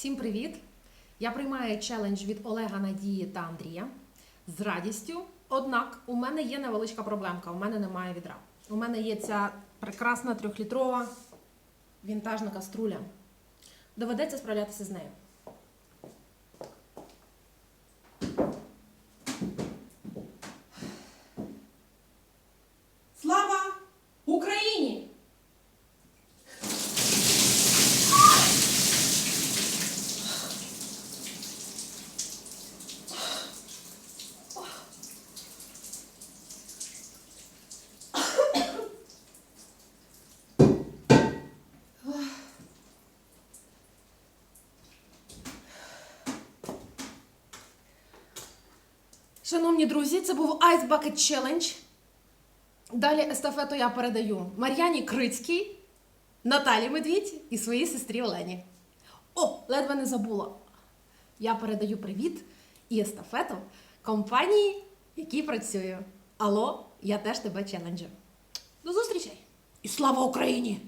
Всім привіт! Я приймаю челендж від Олега Надії та Андрія з радістю. Однак у мене є невеличка проблемка. У мене немає відра. У мене є ця прекрасна трьохлітрова вінтажна каструля. Доведеться справлятися з нею. Слава Україні! Шановні друзі, це був Ice Bucket Challenge. Далі естафету я передаю Мар'яні Крицькій, Наталі Медвідь і своїй сестрі Олені. О, ледве не забула. Я передаю привіт і естафету компанії, якій працюю. Алло, я теж тебе челенджу. До зустрічей! І слава Україні!